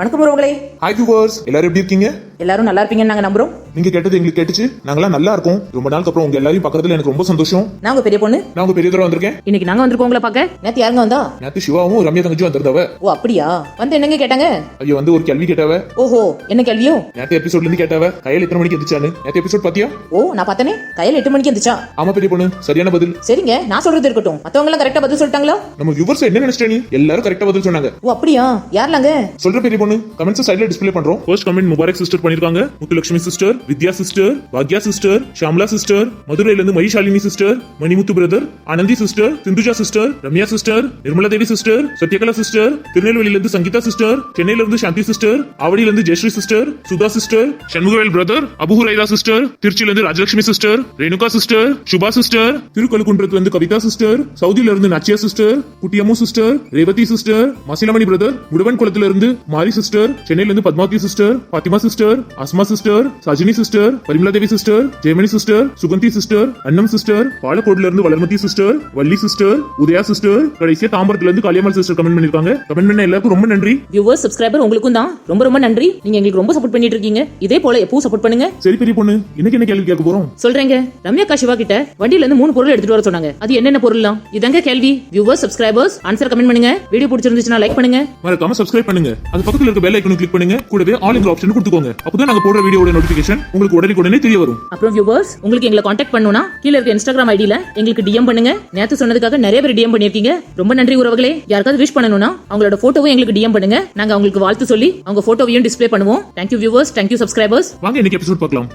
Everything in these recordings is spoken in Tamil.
வணக்கம் உறவுகளே. ஹாய் வியூவர்ஸ் எல்லாரும் எப்படி இருக்கீங்க? எல்லாரும் நல்லா இருப்பீங்கன்னு நாங்க நம்புறோம். நீங்க கேட்டது எங்களுக்கு கேட்டுச்சு. நாங்களாம் நல்லா இருக்கோம். ரொம்ப நாளுக்கு அப்புறம் உங்க எல்லாரையும் பார்க்கறதுல எனக்கு ரொம்ப சந்தோஷம். நான் உங்க பெரிய பொண்ணு. நான் உங்க பெரிய தடவை வந்திருக்கேன். இன்னைக்கு நாங்க வந்திருக்கோம் உங்களை பார்க்க. நேத்து யாருங்க வந்தா? நேத்து சிவாவும் ரம்யா தங்கச்சி வந்திருந்தவ. ஓ அப்படியா? வந்து என்னங்க கேட்டாங்க? ஐயோ வந்து ஒரு கேள்வி கேட்டவ. ஓஹோ என்ன கேள்வியோ? நேத்து எபிசோட்ல இருந்து கேட்டவ. கையில் எத்தனை மணிக்கு எந்திரிச்சான்னு. நேத்து எபிசோட் பாத்தியா? ஓ நான் பார்த்தனே. கையில் எட்டு மணிக்கு வந்துச்சா ஆமா பெரிய பொண்ணு. சரியான பதில். சரிங்க நான் சொல்றது இருக்கட்டும். மத்தவங்க எல்லாம் கரெக்டா பதில் சொல்லிட்டாங்களா? நம்ம வியூவர்ஸ் என்ன நினைச்சிட்ட நீ? எல்லாரும் கரெக்டா பதில் சொன்னாங்க. ஓ அப்படியா? யாருலாங்க? சொல்ற பெரிய பொண்ணு. கமெண்ட்ஸ் சைடுல டிஸ்ப்ளே பண்றோம். ஃபர்ஸ்ட் கமெண்ட் முபாரக் சிஸ்டர் பண்ணிருக்காங்க. முத்துலட்சுமி சிஸ்டர் வித்யா சிஸ்டர் பாக்யா சிஸ்டர் ஷாம்லா சிஸ்டர் மதுரையில இருந்து Mayishalini sister Manimuthu brother Anandhi sister Sindhuja sister Ramya sister Nirmala Devi sister Sathyakala sister திருநெல்வேலியில இருந்து சங்கீதா சிஸ்டர் சென்னையில இருந்து சாந்தி சிஸ்டர் ஆவடியில இருந்து Jayashree sister Sudha sister Shanmugavel brother Abuhuraira sister திருச்சியில இருந்து Rajalakshmi sister Renuka sister Subha sister திருக்கழுக்குன்றத்துல இருந்து கவிதா சிஸ்டர் சவுதியில இருந்து Nachiya sister Kuttiyammu sister Revathi sister Masilamani brother முடுவன் குளத்துல இருந்து மாரி சிஸ்டர் சென்னையில இருந்து Padmavathi sister Fathima sister Asma sister Sajini sister Parimala Devi sister Jayamani sister Suganthi sister Annam sister பாலக்கோடுல இருந்து Valarmathi sister Valli sister Udaya sister கடைசியா தாம்பரத்துல இருந்து கலியம்மாள் சிஸ்டர் கமெண்ட் பண்ணிருக்காங்க. கமெண்ட் பண்ண எல்லாருக்கும் ரொம்ப நன்றி. வியூவர்ஸ் சப்ஸ்கிரைபர் உங்களுக்கும் தான். ரொம்ப ரொம்ப நன்றி. நீங்க எங்களுக்கு ரொம்ப சப்போர்ட் பண்ணிட்டு இருக்கீங்க. இதே போல எப்பவும் சப்போர்ட் பண்ணுங்க. சரி பெரிய பொண்ணு இன்னைக்கு என்ன கேள்வி கேட்க போறோம்? சொல்றேங்க. ரம்யா சிவா கிட்ட வண்டியில இருந்து மூணு பொருள் எடுத்துட்டு வர சொன்னாங்க. அது என்னென்ன பொருள்லாம்? இதாங்க கேள்வி. வியூவர்ஸ் சப்ஸ்கிரைபர்ஸ் ஆன்சர் கமெண்ட் பண்ணுங்க. வீடியோ பிடிச்சிருந்துச்சுன்னா லைக் பண்ணுங்க. மறக்காம சப்ஸ்கிரைப் பண்ணுங்க. அது பக்கத்துல இருக்க பெல் ஐக்கனும் கிளிக் பண்ணுங்க. கூடவே ஆல் இன் ஆப்ஷன் கொடுத்துக்கோங்க. அப்பதான் நாங்க போடுற வீடியோட நோட்டிபிகேஷன் உங்களுக்கு உடனே உடனே தெரிய வரும். அப்புறம் வியூவர்ஸ் உங்களுக்கு எங்களை காண்டாக்ட் பண்ணனும்னா கீழ இருக்க இன்ஸ்டாகிராம் ஐடியில எங்களுக்கு டிஎம் பண்ணுங்க. நேத்து சொன்னதுக்காக நிறைய பேர் டிஎம் பண்ணிருக்கீங்க ரொம்ப நன்றி உறவுகளே. யாருக்காவது விஷ் பண்ணணும்னா அவங்களோட போட்டோவும் எங்களுக்கு டிஎம் பண்ணுங்க. நாங்க அவங்களுக்கு வாழ்த்து சொல்லி அவங்க போட்டோவையும் டிஸ்ப்ளே பண்ணுவோம். Thank you viewers thank you subscribers வாங்க இன்னைக்கு எபிசோட் பார்க்கலாம்.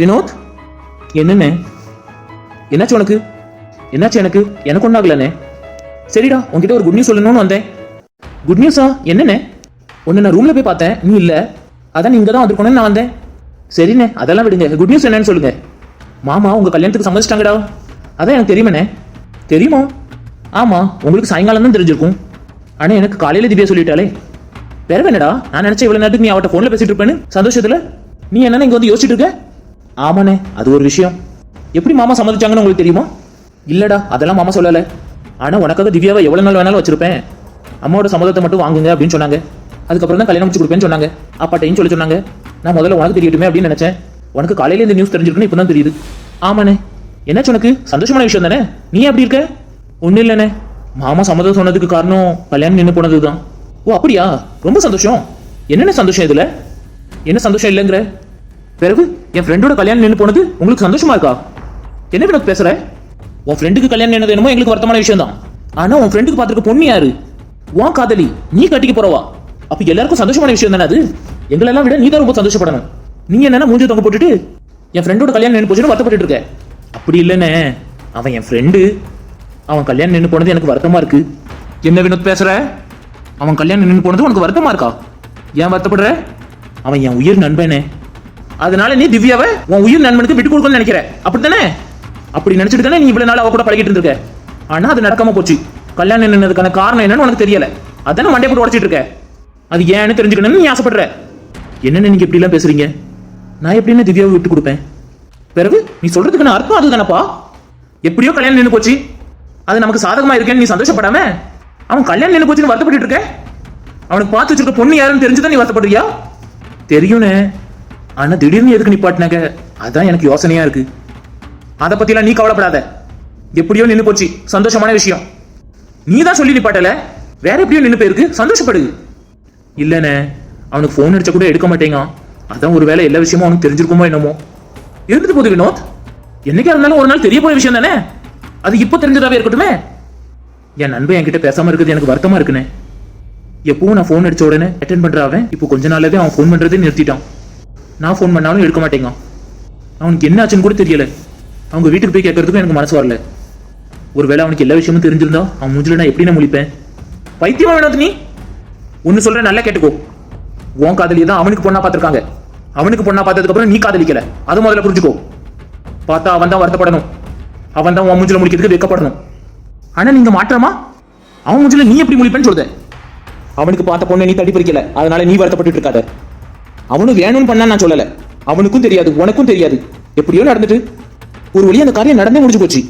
வினோத் என்னண்ணே? என்னாச்சு உனக்கு? என்னாச்சு எனக்கு? எனக்கு ஒன்றாகலண்ணே சரிடா உன்கிட்ட ஒரு குட் நியூஸ் சொல்லணும்னு வந்தேன். குட் நியூஸா என்னண்ணே ஒன்று நான் ரூமில் போய் பார்த்தேன். நீ இல்லை. அதான் நீ இங்கே தான் வந்திருக்கணும்னு நான் வந்தேன். சரிண்ணே அதெல்லாம் விடுங்க. குட் நியூஸ் என்னன்னு சொல்லுங்க. மாமா உங்கள் கல்யாணத்துக்கு சம்மதிச்சிட்டாங்கடா. அதான் எனக்கு தெரியுமண்ணே. தெரியுமா? ஆமாம் உங்களுக்கு சாயங்காலம் தான் தெரிஞ்சிருக்கும். ஆனால் எனக்கு காலையில் திவ்யா சொல்லிட்டாலே வேற என்னடா? நான் நினைச்ச இவ்வளோ நேரத்துக்கு நீ அவட்ட ஃபோனில் பேசிட்டு இருப்பேன்னு சந்தோஷத்தில்? நீ என்னென்ன இங்கே வந்து யோசிச்சுட்டு இருக்க? ஆமாண்ணே அது ஒரு விஷயம். எப்படி மாமா சம்மதிச்சாங்கன்னு உங்களுக்கு தெரியுமா? இல்லைடா அதெல்லாம் மாமா சொல்லலை. ஆனால் உனக்காக திவ்யாவை எவ்வளோ நாள் வேணாலும் வச்சுருப்பேன். அம்மாவோட சம்மதத்தை மட்டும் வாங்குங்க அப்படின்னு சொன்னாங்க. அதுக்கப்புறம் தான் கல்யாணம் முடிச்சு கொடுப்பேன்னு சொன்னாங்க. அப்பாட்டையும் சொல்லி சொன்னாங்க. நான் முதல்ல உனக்கு தெரியட்டுமே அப்படின்னு நினைச்சேன். உனக்கு காலையில இந்த நியூஸ் தெரிஞ்சிருக்குன்னு இப்பதான் தெரியுது. ஆமாண்ணே. என்னாச்சு உனக்கு? சந்தோஷமான விஷயம் தானே? நீ அப்படி இருக்க? ஒன்றும் இல்லைண்ணே. மாமா சம்மதம் சொன்னதுக்கு காரணம் கல்யாணம் நின்று போனது தான் ஓ அப்படியா? ரொம்ப சந்தோஷம். என்னென்ன சந்தோஷம் இதில்? என்ன சந்தோஷம் இல்லைங்கிற? பிறகு என் ஃப்ரெண்டோட கல்யாணம் நின்று போனது உங்களுக்கு சந்தோஷமா இருக்கா? என்ன வினோத் பேசுற? உன் ஃப்ரெண்டுக்கு கல்யாணம் என்னது என்னமோ எங்களுக்கு வருத்தமான விஷயம் தான் ஆனா உன் ஃப்ரெண்டுக்கு பார்த்துருக்க பொண்ணு யாரு? உன் காதலி நீ கட்டிக்க போறவா? அப்ப எல்லாருக்கும் சந்தோஷமான விஷயம் தானே அது? எங்களெல்லாம் விட நீ தான் ரொம்ப சந்தோஷப்படணும். நீ என்னன்னா மூஞ்சி தொங்க போட்டுட்டு என் ஃப்ரெண்டோட கல்யாணம் நின்று போச்சுன்னு வருத்தப்பட்டு இருக்க. அப்படி இல்லைண்ணே. அவன் என் ஃப்ரெண்டு அவன் கல்யாணம் நின்று போனது எனக்கு வருத்தமா இருக்கு. என்ன வினோத் பேசுற? அவன் கல்யாணம் நின்று போனது உனக்கு வருத்தமா இருக்கா? ஏன் வருத்தப்படுற? அவன் என் உயிர் நண்பனே. அதனால நீ திவ்யாவை உன் உயிர் நண்பனுக்கு விட்டு கொடுக்கணும்னு நினைக்கிற. அப்படித்தானே? அப்படி நினைச்சிட்டு தானே நீ இவ்வளவு நாள் அவ கூட பழகிட்டு இருந்திருக்க. ஆனா அது நடக்காம போச்சு. கல்யாணம் நின்னதுக்கான காரணம் என்னன்னு உனக்கு தெரியல. அதானே மண்டே போட்டு உடச்சிட்டு இருக்க. அது ஏன்னு தெரிஞ்சுக்கணும்னு நீ ஆசைப்படுற. என்னென்ன நீங்க இப்படி எல்லாம் பேசுறீங்க? நான் எப்படின்னு திவ்யாவை விட்டு கொடுப்பேன்? பிறகு நீ சொல்றதுக்கான அர்த்தம் அதுதானப்பா? எப்படியோ கல்யாணம் நின்று போச்சு. அது நமக்கு சாதகமா இருக்கேன்னு நீ சந்தோஷப்படாம அவன் கல்யாணம் நின்று போச்சுன்னு வருத்தப்பட்டு இருக்க. அவனுக்கு பார்த்து வச்சிருக்க பொண்ணு யாருன்னு தெரிஞ்சுதான் நீ வருத்தப்படுறியா? தெரியும்னே. ஆனா திடீர்னு எதுக்கு நிப்பாட்டினாங்க? அதான் எனக்கு யோசனையா இருக்கு. அதை பற்றிலாம் நீ கவலைப்படாத. எப்படியோ நின்று போச்சு. சந்தோஷமான விஷயம். நீ தான் சொல்லி நிப்பாட்டல வேற எப்படியோ நின்று போயிருக்கு. சந்தோஷப்படு. இல்லைண்ணே அவனுக்கு ஃபோன் அடிச்சா கூட எடுக்க மாட்டேங்க அதான் ஒரு வேலை எல்லா விஷயமும் அவனுக்கு தெரிஞ்சிருக்குமோ என்னமோ. இருந்துட்டு போகுது வினோத். என்னைக்கா இருந்தாலும் ஒரு நாள் தெரிய போற விஷயம் தானே? அது இப்போ தெரிஞ்சதாவே இருக்கட்டுமே. என் நண்பன் என்கிட்ட பேசாம இருக்கிறது எனக்கு வருத்தமா இருக்குண்ணே. எப்பவும் நான் ஃபோன் அடிச்ச உடனே அட்டன் பண்ற அவன். இப்போ கொஞ்ச நாளாவே அவன் ஃபோன் பண்றதே நிறுத்திட்டான். நான் ஃபோன் பண்ணாலும் எடுக்க மாட்டேங்க அவனுக்கு என்ன ஆச்சுன்னு கூட தெரியல. அவங்க வீட்டுக்கு போய் கேட்கறதுக்கும் எனக்கு மனசு வரல. ஒருவேளை அவனுக்கு எல்லா விஷயமும் தெரிஞ்சிருந்தா அவன் மூஞ்சில நான் எப்படி நான் முழிப்பேன்? பைத்தியமா வேணாது நீ ஒன்னு சொல்ற நல்லா கேட்டுக்கோ. உன் காதலியை தான் அவனுக்கு பொண்ணா பார்த்திருக்காங்க. அவனுக்கு பொண்ணா பார்த்ததுக்கு அப்புறம் நீ காதலிக்கல. அது முதல்ல புரிஞ்சுக்கோ. பார்த்தா அவன் தான் வருத்தப்படணும். அவன் தான் உன் மூஞ்சில முடிக்கிறதுக்கு வைக்கப்படணும் ஆனா நீங்க மாற்றமா? அவன் மூஞ்சில நீ எப்படி முழிப்பேன்னு சொல்லுத அவனுக்கு பார்த்த பொண்ணை நீ தட்டி பறிக்கல. அதனால நீ வருத்தப்பட்டு இருக்காத. அவனும் வேணும்னு பண்ணா நான் சொல்லல. அவனுக்கும் தெரியாது உனக்கும் தெரியாது. எப்படியோ நடந்துட்டு ஒரு வழி அந்த காரியம் நடந்தே முடிஞ்சு போச்சு.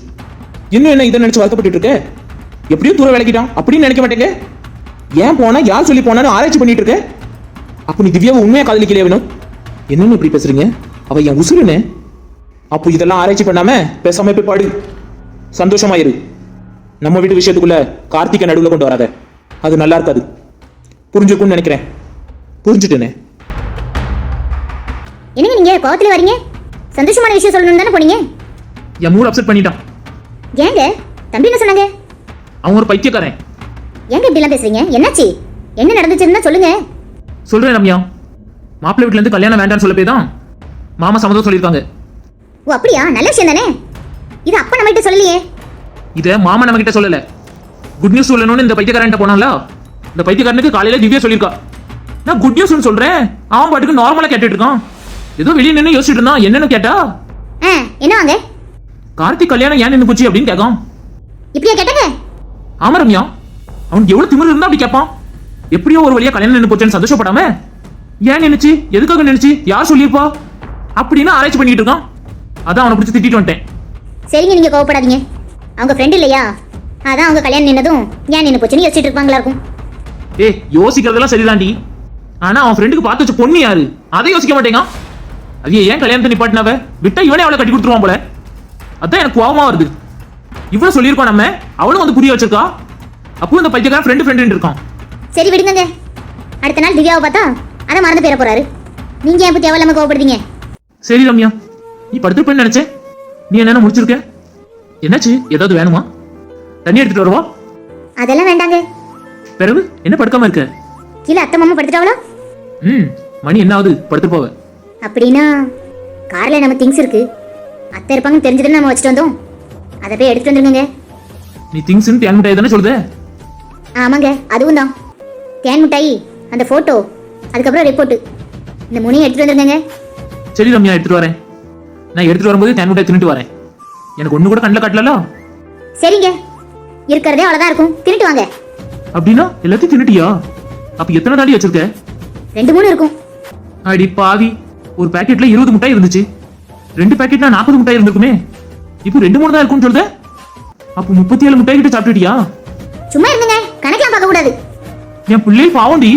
இன்னும் என்ன இதை நினைச்சு வருத்தப்பட்டு இருக்க? எப்படியோ தூர விளக்கிட்டான் அப்படின்னு நினைக்க மாட்டேங்க. ஏன் போனா யார் சொல்லி போனான்னு ஆராய்ச்சி பண்ணிட்டு இருக்க? அப்ப நீ திவ்யாவை உண்மையா காதலிக்கலையா வேணும் என்னன்னு இப்படி பேசுறீங்க? அவ என் உசுருன்னு அப்போ இதெல்லாம் ஆராய்ச்சி பண்ணாம பேசாம போய் பாடு. சந்தோஷமா இரு. நம்ம வீட்டு விஷயத்துக்குள்ள கார்த்திகை நடுவுல கொண்டு வராத. அது நல்லா இருக்காது. புரிஞ்சுக்கும்னு நினைக்கிறேன். புரிஞ்சுட்டேனே. என்னங்க நீங்க கோவத்துல வரீங்க? சந்தோஷமான விஷயம் சொல்லணும்னு தானே போனீங்க? என் மூட் அப்செட் பண்ணிட்டான். ஏங்க? தம்பி என்ன சொன்னாங்க? அவன் ஒரு பைத்தியக்காரன். ஏங்க இப்படி எல்லாம் பேசுறீங்க? என்னாச்சு? என்ன நடந்துச்சுன்னு சொல்லுங்க. சொல்றேன் ரம்யா. மாப்பிள்ளை வீட்டுல இருந்து கல்யாணம் வேண்டாம்னு சொல்ல போய் தான் மாமா சம்மதம் சொல்லியிருக்காங்க. ஓ அப்படியா? நல்ல விஷயம் தானே? இது அப்பா நம்ம கிட்ட சொல்லலையே. இதை மாமா நம்ம கிட்ட சொல்லல. குட் நியூஸ் சொல்லணும்னு இந்த பைத்தியக்காரன்ட்ட போனால இந்த பைத்தியக்காரனுக்கு காலையில திவ்யா சொல்லியிருக்கா. நான் குட் நியூஸ்னு சொல்றேன். அவன் பாட்டுக்கு நார்மலா கேட்டுட்டு இருக்கான். ஏதோ வெளியே நின்று யோசிச்சுட்டு இருந்தான். என்னன்னு கேட்டா? ஆ என்ன வாங்க? கார்த்திக் கல்யாணம் ஏன் நின்று போச்சு அப்படின்னு கேட்கான் இப்படியா கேட்டாங்க? ஆமா ரம்யா. அவனுக்கு எவ்வளவு திமிரு இருந்தா அப்படி கேட்பான். எப்படியோ ஒரு வழியா கல்யாணம் நின்று போச்சுன்னு சந்தோஷப்படாம ஏன் நினைச்சு எதுக்காக நினைச்சு யார் சொல்லியிருப்பா? அப்படின்னு ஆராய்ச்சி பண்ணிட்டு இருக்கான். அதான் அவனை பிடிச்சி திட்டிட்டு வந்துட்டேன். சரிங்க நீங்க கோவப்படாதீங்க. அவங்க ஃப்ரெண்ட் இல்லையா? அதான் அவங்க கல்யாணம் நின்னதும் ஏன் நின்னு போச்சுன்னு யோசிச்சுட்டு இருப்பாங்களா இருக்கும். ஏய் யோசிக்கிறதெல்லாம் சரிதாண்டி. ஆனா அவன் ஃப்ரெண்டுக்கு பார்த்து வச்ச பொண்ணு யாரு? அதை யோசிக்க மாட்டேங்க அது ஏன் கல்யாணத்தை நிப்பாட்டினவ? விட்டா இவனே அவளை கட்டி கொடுத்துருவான் போல. அதான் எனக்கு கோவமா வருது. இவ்வளவு சொல்லியிருக்கோம் நம்ம. அவளும் வந்து புரிய வச்சிருக்கா? அப்போ இந்த பைத்தியக்காரன் ஃப்ரெண்டு ஃப்ரெண்டு இருக்கான். சரி விடுங்க அடுத்த நாள் திவ்யாவை பார்த்தா அதை மறந்து போயிட போறாரு. நீங்க ஏன் இப்ப தேவையில்லாம கோவப்படுறீங்க சரி ரம்யா. நீ படுத்துருப்பேன்னு நினைச்சேன். நீ என்ன முடிச்சிருக்க? என்னாச்சு? ஏதாவது வேணுமா? தண்ணி எடுத்துட்டு வரவா? அதெல்லாம் வேண்டாங்க. பிறகு என்ன படுக்காம இருக்க? கீழே அத்தை மாமா படுத்துட்டாவளோ ம் மணி என்ன ஆகுது? படுத்து போவ. அப்படின்னா கார்ல நம்ம திங்ஸ் இருக்கு. அத்தை இருப்பாங்கன்னு தெரிஞ்சதுன்னு நம்ம வச்சுட்டு வந்தோம். அதை போய் எடுத்துட்டு வந்துருங்க நீ திங்ஸ்னு தேன் மிட்டாய் தானே சொல்லுத? ஆமாங்க அதுவும் தான். தேன் மிட்டாய் அந்த போட்டோ அதுக்கப்புறம் ரிப்போர்ட் இந்த மூணையும் எடுத்துட்டு வந்துருங்க சரி ரம்யா எடுத்துட்டு வரேன். நான் எடுத்துட்டு வரும்போது தேன் மிட்டாய் தின்னுட்டு வரேன். எனக்கு ஒண்ணு கூட கண்ணில் காட்டல சரிங்க. இருக்கிறதே அவ்வளவுதான் இருக்கும். திருட்டு வாங்க. அப்படின்னா எல்லாத்தையும் தின்னுட்டியா? அப்ப எத்தனை தாண்டி வச்சிருக்க? ரெண்டு மூணு இருக்கும். அடி பாவி ஒரு பாக்கெட்ல இருபது முட்டாய் இருந்துச்சு. ரெண்டு பாக்கெட்னா நாற்பது முட்டாய் இருந்திருக்குமே. இப்போ ரெண்டு மூணு தான் இருக்கும்னு சொல்லுத அப்போ முப்பத்தி ஏழு முட்டாய் கிட்ட சாப்பிட்டுட்டியா? சும்மா இருந்துங்க. கணக்கெல்லாம் பார்க்க கூடாது. என் பிள்ளை பாவண்டி.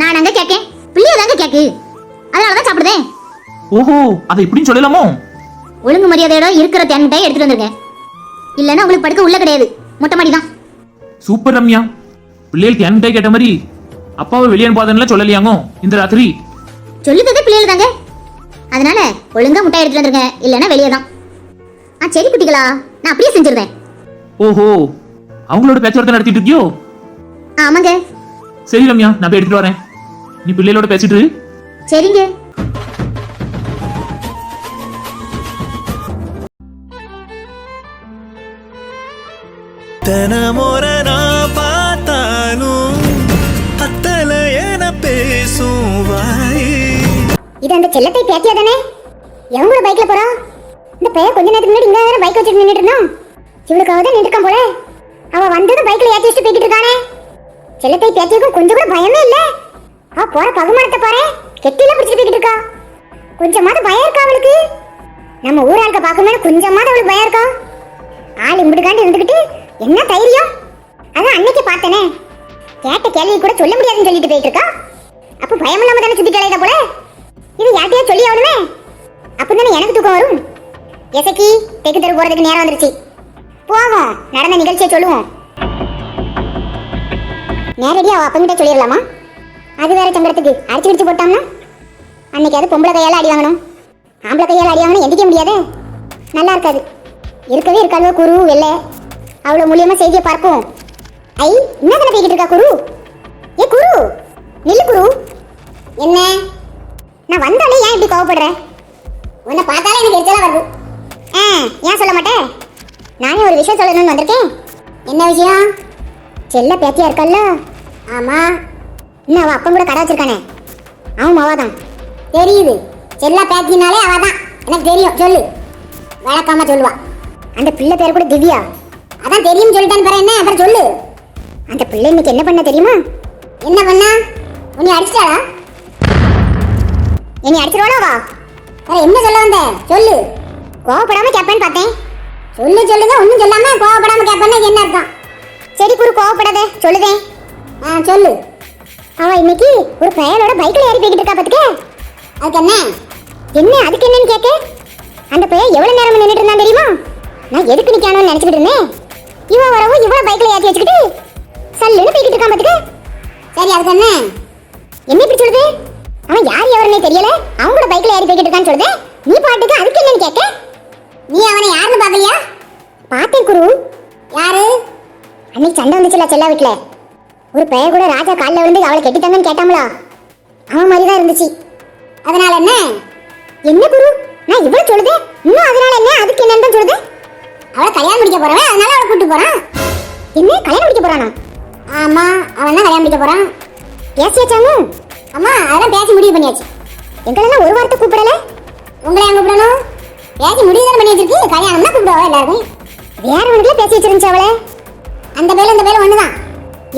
நான் அங்க கேட்கேன் பிள்ளைய தாங்க கேக்கு. அதனாலதான் சாப்பிடுதேன் ஓஹோ அதை இப்படின்னு சொல்லலாமோ? ஒழுங்கு மரியாதையோட இருக்கிற தேன் மிட்டாய் எடுத்துட்டு வந்துருங்க இல்லைன்னா உங்களுக்கு படுக்க உள்ள கிடையாது. மொட்டை மாடி தான். சூப்பர் ரம்யா. பிள்ளைகளுக்கு என் மிட்டாய் கேட்ட மாதிரி அப்பாவை வெளியே அனுப்பாதன்னுலாம் சொல்லலையாங்கோ? இந்த ராத்திரி. சொல்லுதே பிள்ளைகள் தாங்க. அதனால ஒழுங்கா முட்டாய் எடுத்துட்டு வந்துருங்க. இல்லைன்னா வெளியே தான் ஆ சரி குட்டிகளா நான் அப்படியே செஞ்சிருவேன். ஓஹோ அவங்களோட பேச்சுவார்த்தை நடத்திட்டு இருக்கியோ? ஆமாங்க. சரி ரம்யா நான் போய் எடுத்துட்டு வரேன். நீ பிள்ளைகளோட பேசிட்டு. சரிங்க. தனமொரனா பார்த்தாலும் அத்தல என பேசும் வாயே. இது அந்த செல்லத்தை பேத்தியா தானே? எவன் கூட பைக்ல போறா? இந்த பையன் கொஞ்ச நேரத்துக்கு முன்னாடி இங்க வேற பைக் வச்சுட்டு நின்றுட்டு இருந்தான்? இவளுக்காக தான் நின்றுக்கான் போல. அவ வந்ததும் பைக்ல ஏத்தி வச்சுட்டு போய்கிட்டு இருக்கானே. செல்லத்தை பேத்தியக்கும் கொஞ்சம் கூட பயமே இல்ல. அவ போற பகுமானத்தை பாரு. கெட்டில பிடிச்சிட்டு போய்கிட்டு இருக்கா. கொஞ்சமாவது பயம் இருக்கா அவளுக்கு? நம்ம ஊராளுக்க பார்க்கணும்னு கொஞ்சமாவது அவளுக்கு பயம் இருக்கா? ஆள் இம்பிடுக்காண்டு இருந்துகிட்டு என்ன தைரியம்? அதான் அன்னைக்கு பார்த்தனே. கேட்ட கேள்வி கூட சொல்ல முடியாதுன்னு சொல்லிட்டு போயிட்டு இருக்கா? அப்ப பயம் இல்லாம தானே சுத்தி போல? இது யார்கிட்டயா சொல்லி ஆகணுமே அப்படின்னு எனக்கு தூக்கம் வரும்? எசக்கி தெற்கு தெரு போறதுக்கு நேரம் வந்துருச்சு. போவோம் நடந்த நிகழ்ச்சியை சொல்லுவோம். நேரடியா அவ அப்பங்கிட்ட சொல்லிடலாமா? அது வேற சங்கடத்துக்கு. அடிச்சு பிடிச்சு போட்டோம்னா அன்னைக்கு அது பொம்பளை கையால் அடி வாங்கணும். ஆம்பளை கையால் அடி வாங்கணும் எந்திக்க முடியாது. நல்லா இருக்காது. இருக்கவே இருக்காது குரு வெள்ளை. அவ்வளோ மூலியமா செய்தியை பார்க்கும் ஐ என்ன பேசிக்கிட்டு இருக்கா குரு? ஏ குரு? நில்லு குரு. என்ன? நான் வந்தாலே ஏன் இப்படி கோவப்படுற? உன்னை பார்த்தாலே எனக்கு எரிச்சலாக வருது. ஆ ஏன் சொல்ல மாட்டேன் நானே ஒரு விஷயம் சொல்லணும்னு வந்திருக்கேன். என்ன விஷயம்? செல்ல பேத்தியா இருக்கல்ல? ஆமா. இன்னும் அவ அப்பன் கூட கடை வச்சிருக்கானே. அவன் அவள் தான். தெரியுது. செல்ல பேத்தினாலே அவ தான். எனக்கு தெரியும். சொல்லு. வழக்காம சொல்லுவா. அந்த பிள்ளை பேர் கூட திவ்யா. அதான் தெரியும் சொல்லிட்டான்னு பாரு என்ன? அப்புறம் சொல்லு. அந்த பிள்ளை இன்னைக்கு என்ன பண்ண தெரியுமா? என்ன பண்ணா? உன்னை அடிச்சிட்டாளா? என்னை அடிச்சிருவாளா வா. வேற என்ன சொல்ல வந்த? சொல்லு. கோவப்படாம கேப்பேன்னு பார்த்தேன். சொல்லு சொல்லுங்க. ஒன்றும் சொல்லாம கோவப்படாம கேட்பேன்னா என்ன அர்த்தம்? சரி குரு கோவப்படாத. சொல்லுதே. ஆ சொல்லு. அவ இன்னைக்கு ஒரு பயலோட பைக்ல ஏறி போய்கிட்டு இருக்கா பாத்துக்க அதுக்கு என்ன? என்ன? அதுக்கு என்னன்னு கேட்க. அந்த பையன் எவ்வளவு நேரம் நின்னுட்டு இருந்தான் தெரியுமா? நான் எதுக்கு நிக்கானோன்னு நினைச்சுக்கிட்டு இருந்தேன். இவன் வரவும் இவ்வளவு பைக்ல ஏற்றி வச்சுக்கிட்டு சல்லுன்னு போய்கிட்டு இருக்கான் பாத்துக்க சரி அதுக்கு என்ன? என்ன இப்படி சொல்லுது? அவன் யார் எவருன்னே தெரியல? அவங்களோட பைக்ல ஏறி போய்கிட்டு இருக்கான்னு சொல்லுது. நீ பாட்டுக்கு அதுக்கு என்னன்னு கேட்க. நீ அவனை யாருன்னு பாக்கலையா பார்த்தேன் குரு. யாரு? அன்னைக்கு சண்டை வந்துச்சுல செல்லா வீட்டுல ஒரு பையன் கூட ராஜா காலில் விழுந்து அவளை கெட்டித்தாங்கன்னு கேட்டாங்களா? அவன் மாதிரி தான் இருந்துச்சு. அதனால என்ன? என்ன குரு? நான் இவ்வளவு சொல்லுது. இன்னும் அதனால என்ன? அதுக்கு என்னன்னு சொல்லுது. அவளை கல்யாணம் முடிக்க போறவன் அதனால அவளை கூட்டு போறான். என்ன? கல்யாணம் முடிக்க போறானா? ஆமா அவன் தான் கல்யாணம் முடிக்க போறான். பேசியாச்சாங்க அம்மா அதெல்லாம் பேசி முடிவு பண்ணியாச்சு. எங்களெல்லாம் ஒரு வாரத்தை கூப்பிடல? உங்களை ஏன் கூப்பிடணும் பேசி முடிவு தானே பண்ணி வச்சிருக்கு கல்யாணம் தான் கூப்பிடுவா எல்லாருமே? வேற ஒன்றுல பேசி வச்சிருந்துச்சு அவளை. அந்த பேல இந்த பேல ஒண்ணுதான்.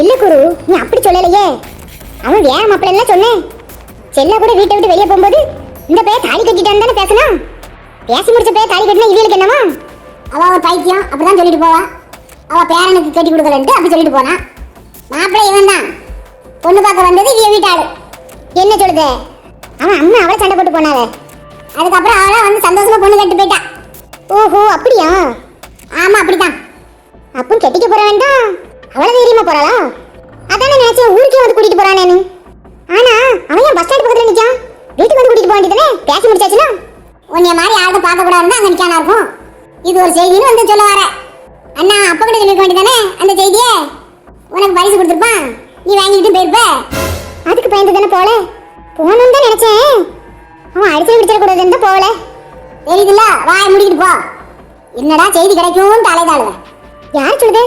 இல்ல குரு நீ அப்படி சொல்லலையே. அவன் வேற மாப்பிள்ளை சொன்னேன். செல்ல கூட வீட்டை விட்டு வெளியே போகும்போது இந்த பேர் தாலி கட்டிட்டான்னு தானே பேசணும் பேசி முடிச்ச பேர் தாலி கட்டினா இவளுக்கு என்னமா அவள் ஒரு பைத்தியம் அப்படிதான் சொல்லிட்டு போவா. அவள் பேரனுக்கு கட்டி கொடுக்கலன்ட்டு அப்படி சொல்லிட்டு போனான் மாப்பிள்ளை இவன் தான் பொண்ணு பார்க்க வந்தது இவ வீட்டாளு என்ன சொல்லுது? அவன் அம்மா அவளை சண்டை போட்டு போனாவே அதுக்கப்புறம் அவளா வந்து சந்தோஷமா பொண்ணு கட்டு போயிட்டா. ஓஹோ அப்படியா? ஆமா அப்படிதான் அப்போ கெட்டிக்க போற வேண்டாம். அவ்வளவு தைரியமா போறாளா? அதானே நினைச்சேன் ஊருக்கே வந்து கூட்டிட்டு போறானேன்னு ஆனா அவன் ஏன் பஸ் ஸ்டாண்ட் பக்கத்துல நிக்கான் வீட்டுக்கு வந்து கூட்டிட்டு போக வேண்டியதானே பேசி முடிச்சாச்சுன்னா? உன்னைய மாதிரி யாரும் பார்க்க கூடாதுன்னு அங்க நிக்கானா இருக்கும். இது ஒரு செய்தின்னு வந்து சொல்ல வர அண்ணா அப்ப கூட சொல்லிருக்க வேண்டியதானே அந்த செய்தியே? உனக்கு பரிசு கொடுத்துருப்பான். நீ வாங்கிக்கிட்டு போயிருப்ப. அதுக்கு பயந்து தானே போல? போகணும்னு தான் நினைச்சேன். அவன் அடிச்சு பிடிச்சிடக்கூடாதுன்னு தான் போகல. தெரியுதுல்ல வாய முடிக்கிட்டு போ. என்னடா செய்தி கிடைக்கும் தலை தாழுவ. யார் சொல்லுது?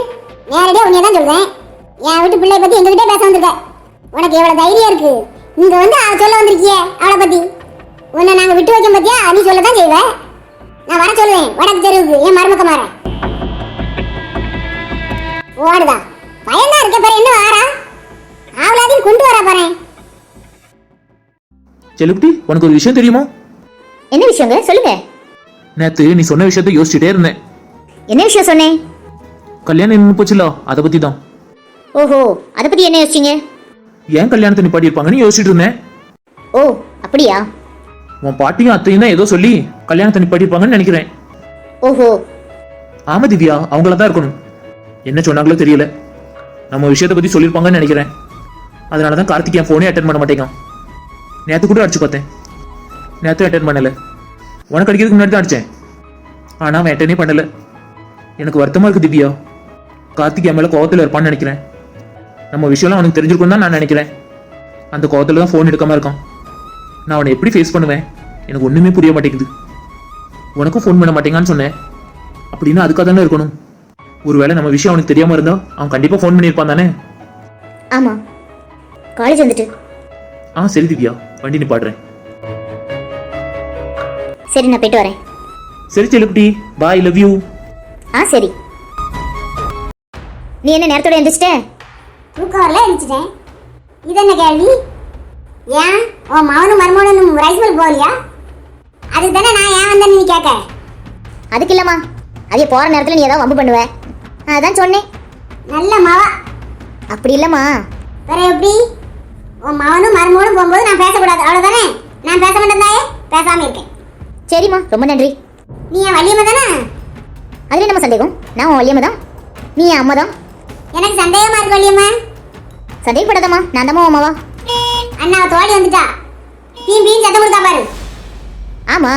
நேரடியாக உன்னைய தான் சொல்லுவேன் என் வீட்டு பிள்ளை பத்தி எங்ககிட்ட பேச வந்திருக்க. உனக்கு எவ்வளவு தைரியம் இருக்கு. இங்க வந்து அவ சொல்ல வந்திருக்கிய அவளை பத்தி. உன்னை நாங்க விட்டு வைக்க பத்தியா? நீ சொல்ல தான் செய்வேன் நான் வர சொல்லுவேன் வடக்கு தெருவுக்கு என் மருமக்க மாற ஓடுதா பயந்தா இருக்க பாரு என்ன வாரா அவளாதையும் கொண்டு வரா பாரு செல்லுக்குட்டி உனக்கு ஒரு விஷயம் தெரியுமா? என்ன விஷயங்க? சொல்லுங்க. நேத்து நீ சொன்ன விஷயத்த யோசிச்சுட்டே இருந்தேன். என்ன விஷயம் சொன்னேன்? கல்யாணம் நின்று போச்சுல அதை பத்தி தான் ஓஹோ அதை பத்தி என்ன யோசிச்சீங்க? ஏன் கல்யாணத்தை நிப்பாட்டி இருப்பாங்கன்னு யோசிச்சுட்டு இருந்தேன். ஓ அப்படியா? உன் பாட்டியும் அத்தையும் தான் ஏதோ சொல்லி கல்யாணத்தை நிப்பாட்டி இருப்பாங்கன்னு நினைக்கிறேன். ஓஹோ. ஆமா திவ்யா அவங்கள தான் இருக்கணும். என்ன சொன்னாங்களோ தெரியல. நம்ம விஷயத்தை பத்தி சொல்லியிருப்பாங்கன்னு நினைக்கிறேன். அதனால தான் கார்த்திக் என் ஃபோனே அட்டன் பண்ண மாட்டேங்கான் நேற்று கூட அடிச்சு பார்த்தேன். நேற்று அட்டன் பண்ணல. உனக்கு அடிக்கிறதுக்கு முன்னாடி தான் அடித்தேன் ஆனால் அவன் அட்டனே பண்ணலை. எனக்கு வருத்தமாக இருக்குது திவ்யா. கார்த்திக் என் மேலே கோவத்தில் இருப்பான்னு நினைக்கிறேன். நம்ம விஷயம்லாம் அவனுக்கு தெரிஞ்சிருக்கும்னு தான் நான் நினைக்கிறேன். அந்த கோவத்தில் தான் ஃபோன் எடுக்காம இருக்கான். நான் அவனை எப்படி ஃபேஸ் பண்ணுவேன்? எனக்கு ஒன்றுமே புரிய மாட்டேங்குது. உனக்கும் ஃபோன் பண்ண மாட்டேங்கான்னு சொன்னேன். அப்படின்னா அதுக்காக தானே இருக்கணும். ஒருவேளை நம்ம விஷயம் அவனுக்கு தெரியாமல் இருந்தால் அவன் கண்டிப்பாக ஃபோன் பண்ணியிருப்பான் தானே? ஆமாம் காலேஜ் வந்துட்டு. ஆ சரி திவ்யா வண்டி நிப்பாடுறேன் சரி நான் போயிட்டு வரேன். சரி செல்லுக்குட்டி பாய் லவ் யூ ஆ சரி. நீ என்ன நேரத்தோட எந்திரிச்சிட்ட? தூக்கம் வரல எந்திரிச்சிட்டேன். இது என்ன கேள்வி? ஏன்? உன் மகனும் மருமகனும் ரைஸ் மில் போகலையா? அதுக்கு தானே நான் ஏன் வந்தேன்னு நீ கேட்க. அதுக்கு இல்லம்மா. அதே போற நேரத்துல நீ ஏதாவது வம்பு பண்ணுவ. அதான் சொன்னேன். நல்ல மாவா. அப்படி இல்லம்மா. வேற எப்படி? உன் மகனும் மருமகனும் போகும்போது நான் பேசக்கூடாது. அவ்வளவுதானே? நான் பேச மாட்டேன் தாயே பேசாம இருக்கேன். சரிம்மா ரொம்ப நன்றி. நீ என் வள்ளியம்மா தானே? அதுல நம்ம சந்தேகம்? நான் உன் வள்ளியம்மா தான். நீ என் அம்மா தான். எனக்கு சந்தேகமா இருக்கு வள்ளியம்மா. சந்தேகப்படாதம்மா நான் தான் அம்மாவா? அண்ணா தோழி வந்துட்டா. பீம் பீம் சத்தம் கொடுத்தா பாரு. ஆமா.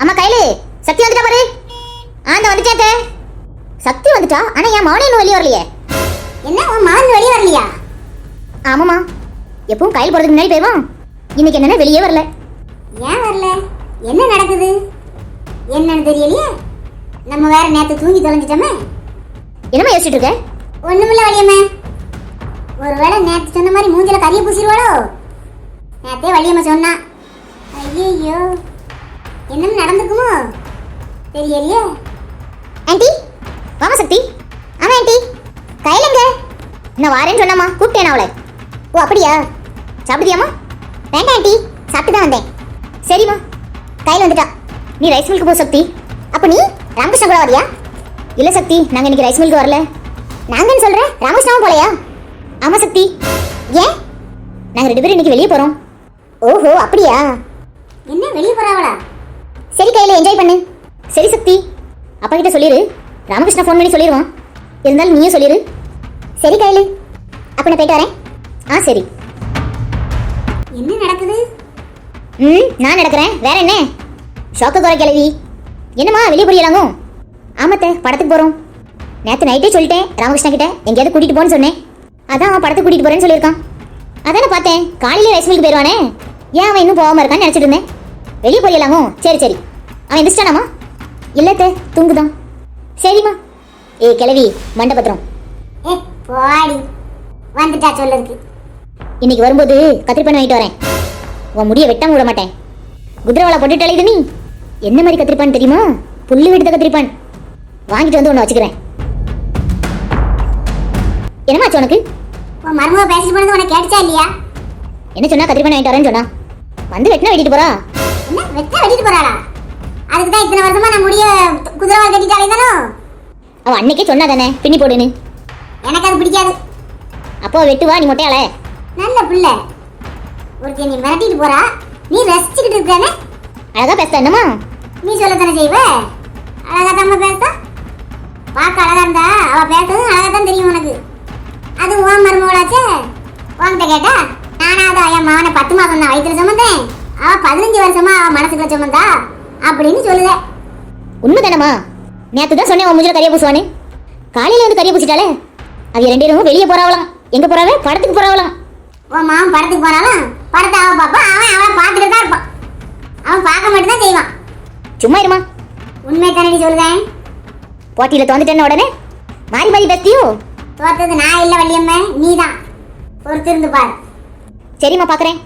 அம்மா கையில சக்தி வந்துட்டா பாரு. ஆ இந்த வந்துட்டே சக்தி வந்துட்டா? ஆனா என் மகனே இன்னும் வெளியே வரலையே. என்ன உன் மகன் வெளியே வரலையா? ஆமாம்மா. எப்பவும் கையில் போறதுக்கு முன்னாடி போயிடுவான் இன்னைக்கு என்னன்னா வெளியே வரல. ஏன் வரல? என்ன நடக்குது? என்னன்னு தெரியலையே? நம்ம வேற நேத்து தூங்கி தொலைஞ்சிட்டோமே. என்னம்மா யோசிச்சுட்டு இருக்க? ஒண்ணுமில்ல வழியம்மா ஒருவேளை நேத்து சொன்ன மாதிரி மூஞ்சில கரிய பூசிடுவாளோ நேத்தே வழியம்மா சொன்னா. ஐயோ என்னன்னு நடந்துக்குமோ? தெரியலையே. ஆண்டி வாமா சக்தி. ஆமா ஆண்டி. கையிலங்க நான் வாரேன்னு சொன்னாமா கூப்பிட்டேன் அவளை. ஓ அப்படியா? சாப்பிடுதியாமா வேண்டாம் ஆண்டி சாப்பிட்டு தான் வந்தேன். சரிம்மா கையில் வந்துட்டா. நீ ரைஸ் மில்க்கு போ சக்தி. அப்போ நீ ராமகிருஷ்ண கூட வரியா இல்லை சக்தி நாங்கள் இன்னைக்கு ரைஸ் மில்க்கு வரல. நாங்கன்னு சொல்கிறேன் ராமகிருஷ்ணாவும் போலையா? ஆமாம் சக்தி. ஏன்? நாங்கள் ரெண்டு பேரும் இன்னைக்கு வெளியே போகிறோம் ஓஹோ அப்படியா? என்ன வெளியே போகிறாவளா சரி கையில் என்ஜாய் பண்ணு. சரி சக்தி. அப்பா கிட்ட சொல்லிடு ராமகிருஷ்ணா ஃபோன் பண்ணி சொல்லிடுவான் இருந்தாலும் நீயும் சொல்லிடு சரி கையில். அப்போ நான் போயிட்டு வரேன். ஆ சரி. என்ன நடக்குது? ம் நான் நடக்கிறேன். வேற என்ன? ஷாக்கு குறை கிளவி. என்னம்மா வெளியே போறீங்களாங்க ஆமாத்த படத்துக்கு போறோம். நேற்று நைட்டே சொல்லிட்டேன் ராமகிருஷ்ணா கிட்ட. எங்கேயாவது கூட்டிட்டு போன்னு சொன்னேன். அதான் அவன் படத்துக்கு கூட்டிட்டு போறேன்னு சொல்லியிருக்கான். அதானே பார்த்தேன் காலையில ரைஸ் மில்க்கு போயிடுவானே ஏன் அவன் இன்னும் போகாம இருக்கான்னு நினைச்சிட்டு இருந்தேன். வெளியே போயிடலாமோ சரி சரி. அவன் எந்திரிச்சிட்டானாமா? இல்லத்த தூங்குதான். சரிம்மா. ஏய் கிளவி மண்டபத்திரம். ஏ போடி. வந்துட்டா சொல்லதுக்கு இன்னைக்கு வரும்போது கத்திரிப்பான் வாங்கிட்டு வரேன். உன் முடிய வெட்டாம விட மாட்டேன். குதிரவாளை போட்டுட்டாலே இது நீ. என்ன மாதிரி கத்திரிப்பான் தெரியுமா? புல்லு வெடுத்த கத்திரிப்பான் வாங்கிட்டு வந்து ஒன்று வச்சுக்கிறேன். என்னமாச்சு உனக்கு? உன் மருமக பேசிட்டு போனது உனக்கு கேட்டுச்சா இல்லையா? என்ன சொன்னா? கத்திரிப்பான் வாங்கிட்டு வரேன்னு சொன்னா. வந்து வெட்டினா வெட்டிட்டு போறா? என்ன? வெட்ட வெட்டிட்டு போறாளா? அதுக்கு தான் இத்தனை வருஷமா நான் முடிய குதிரவாள் கட்டிட்டாலே தானோ அவ அன்னைக்கே சொன்னா தானே பின்னி போடுன்னு. எனக்கு அது பிடிக்காது. அப்போ வெட்டுவா நீ மொட்டையால நல்ல பிள்ளை. ஒருத்தி நீ மிரட்டிட்டு போறா. நீ ரசிச்சுக்கிட்டு இருக்கானே அழகா பேச என்னமா நீ சொல்லத்தானே செய்வ? அழகா தான் பேச. பார்க்க அழகா இருந்தா அவ பேசுறதும் அழகா தான் தெரியும் உனக்கு. அது உன் மருமகளாச்சே? உன்கிட்ட கேட்டா நானாவது என் மகனை பத்து மாசம் தான் வயிற்றுல சுமந்தேன். அவ பதினஞ்சு வருஷமா அவ மனசுக்குள்ள சுமந்தா. அப்படின்னு சொல்லுத. உண்மை தானம்மா நேற்று தான் சொன்னேன் உன் முஞ்சில கறியை பூசுவானு காலையில வந்து கறியை பூசிட்டாலே அவ ரெண்டு பேரும் வெளியே போறாவலாம் எங்க போறாவே? படத்துக்கு போறாவலாம் உன் மாமன் படத்துக்கு போனாலும் படத்தை அவன் பார்ப்பான். அவன் அவனை பார்த்துட்டு தான் இருப்பான். அவன் பார்க்க மட்டும் தான் செய்வான். சும்மா இருமா. உண்மை தானடி சொல்லுதேன் போட்டியில தோந்துட்டேன்னு உடனே மாறி மாறி பேசியோ தோத்தது நான் இல்லை வள்ளியம்மை நீ தான் பொறுத்திருந்து பாரு. சரிம்மா பாக்குறேன்.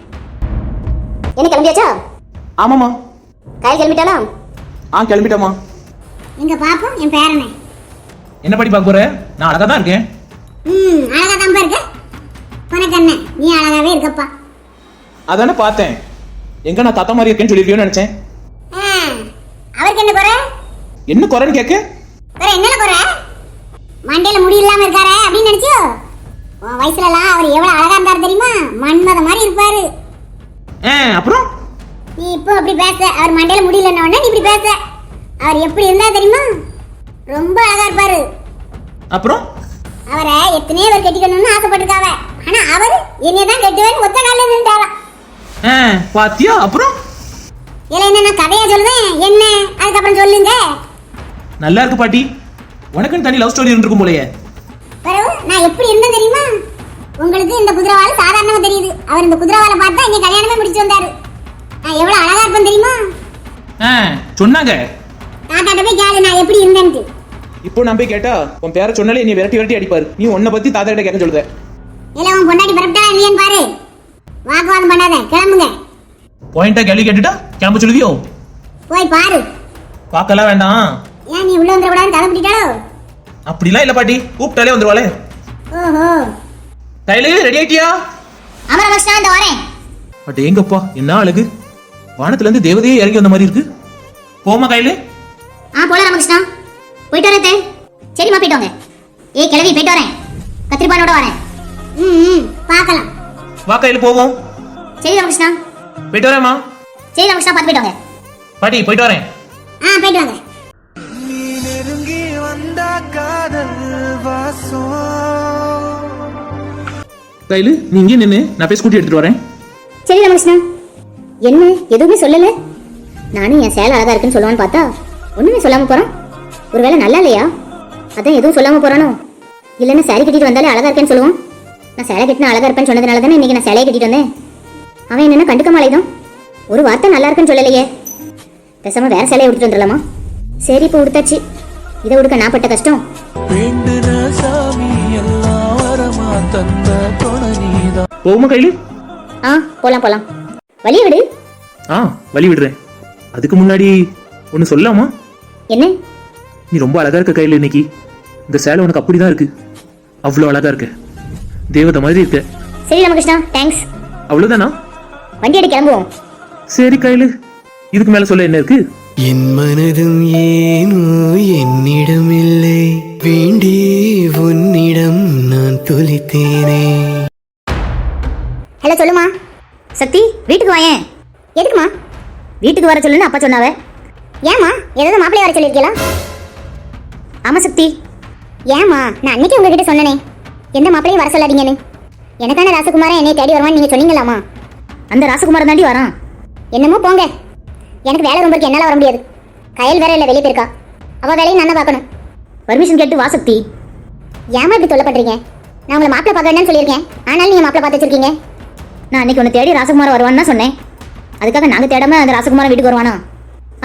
என்ன கிளம்பியாச்சா? ஆமாம்மா. காய் கிளம்பிட்டாளா? ஆ கிளம்பிட்டேம்மா. இங்க பாப்போம் என் பேரனை. என்ன படி பார்க்க போற? நான் அழகா தான் இருக்கேன். ம் அழகா தான் இருக்க உனக்கு என்ன? நீ அழகாவே இருக்கப்பா. அதானே பார்த்தேன். எங்க நான் தாத்தா மாதிரி இருக்கேன்னு சொல்லியிருக்கேன்னு நினைச்சேன். அவருக்கு என்ன குறை? என்ன குறைன்னு கேட்க? குறை என்னல குறை? மண்டையில முடி இல்லாம இருக்காரே அப்படின்னு நினைச்சியோ? உன் வயசுல எல்லாம் அவர் எவ்வளவு அழகா இருந்தாரு தெரியுமா? மன்மத மாதிரி இருப்பாரு. அப்புறம்? நீ இப்போ அப்படி பேச. அவர் மண்டையில முடியலன்ன உடனே நீ இப்படி பேச. அவர் எப்படி இருந்தா தெரியுமா? ரொம்ப அழகா இருப்பாரு. அப்புறம்? அவரை எத்தனையோ பேர் கட்டிக்கணும்னு ஆசைப்பட்டிருக்காவ. ஆனா அவர் என்னைய தான் கட்டுவேன்னு ஒத்த காலில் நின்றாராம் ஆ பாத்தியா? அப்புறம்? இல்ல என்ன நான் கதையா சொல்லுவேன் என்ன? அதுக்கப்புறம் சொல்லுங்க. நல்லா இருக்கு பாட்டி. உனக்குன்னு தனி லவ் ஸ்டோரி இருந்திருக்கும் போலயே. பிறகு நான் எப்படி இருந்தேன் தெரியுமா? உங்களுக்கு இந்த குதிரவாள் சாதாரணமா தெரியுது. அவர் இந்த குதிரவாளை பார்த்தா இங்க கல்யாணமே முடிச்சு வந்தாரு. நான் எவ்வளவு அழகா இருப்பேன் தெரியுமா? ஆ சொன்னாங்க. தாத்தாட்ட போய் கேளு நான் எப்படி இருந்தேன்ட்டு. இப்போ நான் போய் கேட்டா உன் பேரை சொன்னாலே நீ விரட்டி விரட்டி அடிப்பாரு. நீ உன்னை பத்தி தாத்தா கிட்ட கேட்க சொல்லுத. இல்ல உன் பொண்டாட்டி பரப்பிட்டா இல்லையான்னு பாரு. வாக்குவாதம் பண்ணாத. கிளம்புங்க. பாயிண்டா கேள்வி கேட்டுட்டா? கிளம்ப சொல்லுவியோ போய் பாரு. பார்க்கலாம் வேண்டாம். ஏன் நீ உள்ள கதை பிடிட்டாலோ அப்படிலாம் இல்ல பாட்டி. கூப்பிட்டாலே வந்துருவாளே. ஓஹோ. கையில ரெடி ஆயிட்டியா? அமர மஸ்டா இந்த வரேன். பட் எங்கப்பா? என்ன அழகு? வானத்துல இருந்து தேவதையே இறங்கி வந்த மாதிரி இருக்கு. போமா கையில ஆ போல ராமகிருஷ்ணா. போயிட்டு வரேன். சரிம்மா போயிட்டு வாங்க. ஏய் கிளவி போயிட்டு வரேன். கத்திரிப்பானோட வரேன். ம் பார்க்கலாம். வா கையில போவோம். சரி ராமகிருஷ்ணா. போயிட்டு வரேம்மா. சரி ராமகிருஷ்ணா பார்த்து போயிட்டு வாங்க. பாட்டி போயிட்டு வரேன். ஆ போயிட்டு வாங்க. நீ நெருங்கி வந்த காதல் வாசம். கையில நீ இங்கே நின்று நான் போய் ஸ்கூட்டி எடுத்துட்டு வரேன். சரி ராமகிருஷ்ணா. என்ன? எதுவுமே சொல்லல? நானும் என் சேலை அழகா இருக்குன்னு சொல்லுவான்னு பார்த்தா ஒண்ணுமே சொல்லாம போறான். ஒருவேளை நல்லா இல்லையா? அதான் எதுவும் சொல்லாம போறானோ? இல்லைன்னா சேலை கட்டிட்டு வந்தாலே அழகா இருக்கேன்னு சொல்லுவான். நான் சேலை கட்டினா அழகா இருப்பேன்னு சொன்னதுனால தானே இன்னைக்கு நான் சேலையை கட்டிட்டு வந்தேன். அவன் என்னன்னா கண்டுக்க மாலைதான் ஒரு வார்த்தை நல்லா இருக்குன்னு சொல்லலையே. பேசாம வேற சேலையை உடுத்துட்டு வந்துடலாமா? சரி இப்போ உடுத்தாச்சு. இதை உடுக்க நான் பட்ட கஷ்டம். வேண்டுன சாமி எல்லாம் வரமா தந்த துணை நீதான். போகுமா கையில? ஆ போலாம் போலாம். வழிய விடு. ஆ வழி விடுறேன். அதுக்கு முன்னாடி ஒன்று சொல்லலாமா? என்ன? நீ ரொம்ப அழகா இருக்க கையில் இன்னைக்கு. இந்த சேலை உனக்கு அப்படிதான் இருக்கு. அவ்வளோ அழகா இருக்க. தேவதை மாதிரி இருக்க. சரி ராமகிருஷ்ணா தேங்க்ஸ் அவ்வளோதானா வண்டி அடி கிளம்புவோம். சரி கையில். இதுக்கு மேலே சொல்ல என்ன இருக்கு? என் மனதும் ஏனோ என்னிடமில்லை. வேண்டி உன்னிடம் நான் துளித்தேனே. ஹலோ சொல்லுமா. சக்தி வீட்டுக்கு வாயேன். எதுக்குமா? வீட்டுக்கு வர சொல்லுன்னு அப்பா சொன்னாவ. ஏமா ஏதாவது மாப்பிள்ளை வர சொல்லியிருக்கீங்களா ஆமா சக்தி. ஏமா நான் அன்னைக்கு உங்ககிட்ட சொன்னனே. எந்த மாப்பிளையும் வர சொல்லாதீங்கன்னு? எனக்கான ராசகுமாரன் என்னை தேடி வருவான்னு நீங்க சொன்னீங்களாமா அந்த ராசகுமாரன் தாண்டி வரான். என்னமோ போங்க. எனக்கு வேலை ரொம்ப இருக்கு என்னால வர முடியாது. கயல் வேற இல்லை வெளியே போயிருக்கா. அவ வேலையும் நான் பார்க்கணும். பர்மிஷன் கேட்டு வா சக்தி. ஏமா இப்படி தொல்லை பண்றீங்க? நான் உங்களை மாப்பிள்ளை பார்க்க வேண்டாம்னு சொல்லியிருக்கேன். ஆனாலும் நீங்க மாப்பிள்ளை பார்த்து வச்சிருக்கீங்க. நான் அன்னைக்கு உன்னை தேடி ராசகுமாரன் வருவான்னு தான் சொன்னேன். அதுக்காக நாங்க தேடாம அந்த ராசகுமாரன் வீட்டுக்கு வருவானா?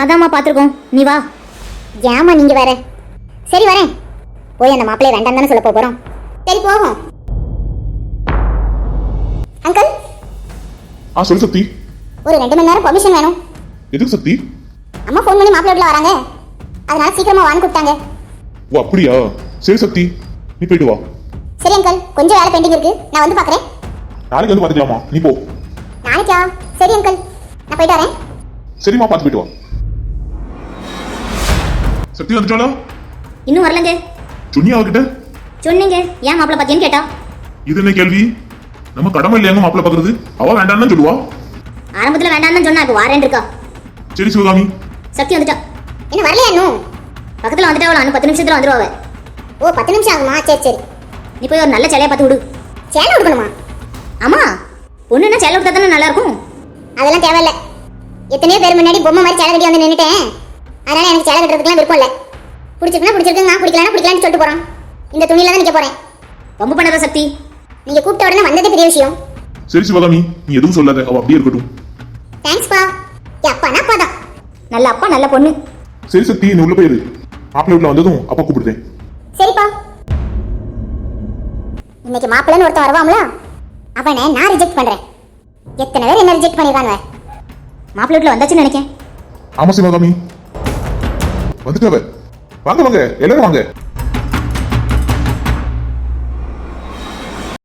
அதாம்மா பார்த்துருக்கோம். நீ வா. ஏமா நீங்க வேற? சரி வரேன். போய் அந்த மாப்பிள்ளைய வேண்டாம் தானே சொல்ல போறோம். சரி போவோம். அங்கிள்? ஆ சொல்லு சக்தி. ஒரு ரெண்டு மணி நேரம் பர்மிஷன் வேணும். எதுக்கு சக்தி? அம்மா ஃபோன் பண்ணி மாப்பிள்ளை வராங்க. அதனால சீக்கிரமா வான்னு கூப்பிட்டாங்க. ஓ அப்படியா? சரி சக்தி நீ போயிட்டு வா. சரி அங்கிள். கொஞ்சம் வேலை பெண்டிங் இருக்கு. நான் வந்து பார்க்குறேன். நாளைக்கு வந்து பாத்துக்கலாமா நீ போ. நாளைக்கா? சரி அங்கிள். நான் போயிட்டு வரேன். சரிம்மா பார்த்து போயிட்டு வா. சக்தி வந்துட்டாளா? இன்னும் வரலங்க. சொன்னியா அவகிட்ட சொன்னீங்க. ஏன் மாப்பிள்ளை பார்த்தீங்கன்னு கேட்டா? இது என்ன கேள்வி? நம்ம கடமை இல்லையாங்க மாப்பிள்ள பாக்குறது? அவ வேண்டாம்னு சொல்லுவா? ஆரம்பத்தில் வேண்டாம்னு சொன்னா இப்போ வாரேன் இருக்கா? சரி சிவகாமி. சக்தி வந்துட்டா. என்ன வரலையா இன்னும்? பக்கத்தில் வந்துட்டா அவள் பத்து நிமிஷத்துல வந்துருவா ஓ பத்து நிமிஷம் ஆகுமா? சரி சரி. நீ போய் ஒரு நல்ல சேலையை பார்த்து விடு. சேலை கொடுக்கணுமா ஆமா. பொண்ணுன்னா சேலை கொடுத்தா தானே நல்லா இருக்கும் அதெல்லாம் தேவையில்ல. எத்தனையோ பேர் முன்னாடி பொம்மை மாதிரி சேலை கட்டி வந்து நின்றுட்டேன் அதனால எனக்கு சேலை கட்டுறதுக்குலாம் விருப்பம் இல்லை. பிடிச்சிருக்குன்னா பிடிச்சிருக்கு நான் பிடிக்கலன்னா பிடிக்கலான்னு சொல்லிட்டு போறேன். இந்த துணியில தான் நிற்க போறேன். ரொம்ப பண்ணாத சக்தி. நீங்க கூப்பிட்ட உடனே வந்ததே பெரிய விஷயம். சரி சிவகாமி நீ எதுவும் சொல்லாத. அவ அப்படியே இருக்கட்டும். தேங்க்ஸ் பா. அப்பானா அப்பா தான். நல்ல அப்பா நல்ல பொண்ணு. சரி சக்தி நீ உள்ள போயிரு. மாப்பிள்ள வீட்டுல வந்ததும் அப்பா கூப்பிடுறேன். சரிப்பா. இன்னைக்கு மாப்பிள்ளைன்னு ஒருத்தன் வருவாங்களா அவனை நான் ரிஜெக்ட் பண்றேன். எத்தனை பேர் என்ன ரிஜெக்ட் பண்ணிருக்காங்க மாப்பிள்ளை வீட்டில் வந்தாச்சுன்னு நினைக்கேன். ஆமா சிவகாமி. வந்துட்டவ. வாங்க வாங்க. எல்லாரும் வாங்க.